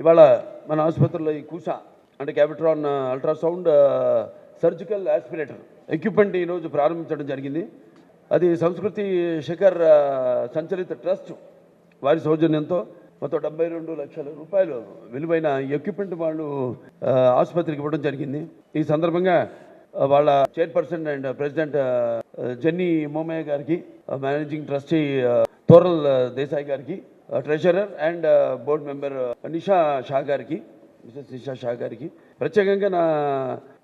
ఇవాళ మన ఆసుపత్రిలో ఈ కూస అంటే Cavitron ultrasound surgical aspirator equipment ఈరోజు ప్రారంభించడం జరిగింది. అది సంస్కృతి శిఖర్ సంచలిత ట్రస్ట్ వారి సౌజన్యంతో మొత్తం డెబ్బై రెండు లక్షల రూపాయలు విలువైన ఎక్విప్మెంట్ వాళ్ళు ఆసుపత్రికి ఇవ్వడం జరిగింది. ఈ సందర్భంగా వాళ్ళ chairperson and president Jenny Momaya గారికి మేనేజింగ్ ట్రస్టీ తోరల్ దేశాయ్ గారికి treasurer and board board member Nisha Shah గారికి మిసెస్ నిషా షా గారికి ప్రత్యేకంగా నా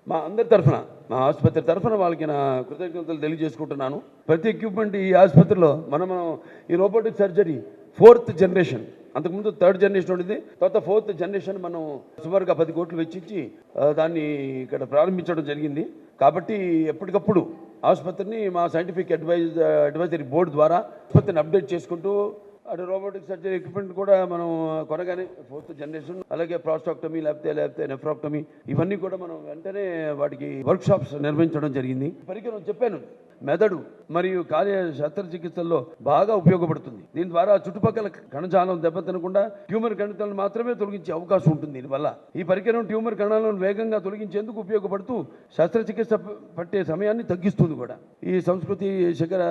మా అందరి తరఫున మా ఆసుపత్రి తరఫున వాళ్ళకి నా కృతజ్ఞతలు తెలియజేసుకుంటున్నాను. ప్రతి ఎక్విప్మెంట్ ఈ ఆసుపత్రిలో మనం మనం ఈ రోబోటిక్ సర్జరీ ఫోర్త్ జనరేషన్ అంతకుముందు థర్డ్ జనరేషన్ ఉండేది తర్వాత ఫోర్త్ జనరేషన్ మనం సుమారుగా పది కోట్లు వెచ్చించి దాన్ని ఇక్కడ ప్రారంభించడం జరిగింది. కాబట్టి ఎప్పటికప్పుడు ఆసుపత్రిని మా సైంటిఫిక్ అడ్వైజ్ అడ్వైజరీ బోర్డు ద్వారా ఆసుపత్రిని అప్డేట్ చేసుకుంటూ అటు రోబోటిక్ సర్జరీ ఎక్విప్మెంట్ కూడా మనం కొనగానే ఫోర్త్ జనరేషన్ అలాగే ప్రాస్టాక్టమీ లేకపోతే లేకపోతే నెఫ్రాక్టమీ ఇవన్నీ కూడా మనం వెంటనే వాటికి వర్క్ షాప్స్ నిర్వహించడం జరిగింది. పరికరం చెప్పాను మెదడు మరియు కార్య శస్త్రచికిత్సల్లో బాగా ఉపయోగపడుతుంది. దీని ద్వారా చుట్టుపక్కల కణజాలం దెబ్బతినకుండా ట్యూమర్ కణితాలను మాత్రమే తొలగించే అవకాశం ఉంటుంది. దీనివల్ల ఈ పరికరం ట్యూమర్ కణాలను వేగంగా తొలగించేందుకు ఉపయోగపడుతూ శస్త్రచికిత్స పట్టే సమయాన్ని తగ్గిస్తుంది కూడా. ఈ సంస్కృతి శిఖర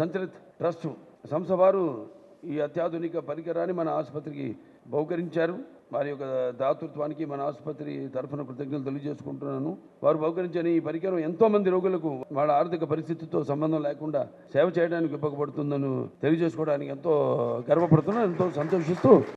సంచలిత ట్రస్ట్ సంస్థ వారు ఈ అత్యాధునిక పరికరాన్ని మన ఆసుపత్రికి బహుకరించారు. వారి యొక్క దాతృత్వానికి మన ఆసుపత్రి తరఫున కృతజ్ఞతలు తెలియజేసుకుంటున్నాను. వారు బహుకరించని ఈ పరికరం ఎంతో మంది రోగులకు వాళ్ళ ఆర్థిక పరిస్థితితో సంబంధం లేకుండా సేవ చేయడానికి ఉపయోగపడుతుందని తెలియజేసుకోవడానికి ఎంతో గర్వపడుతున్నాను. ఎంతో సంతోషిస్తూ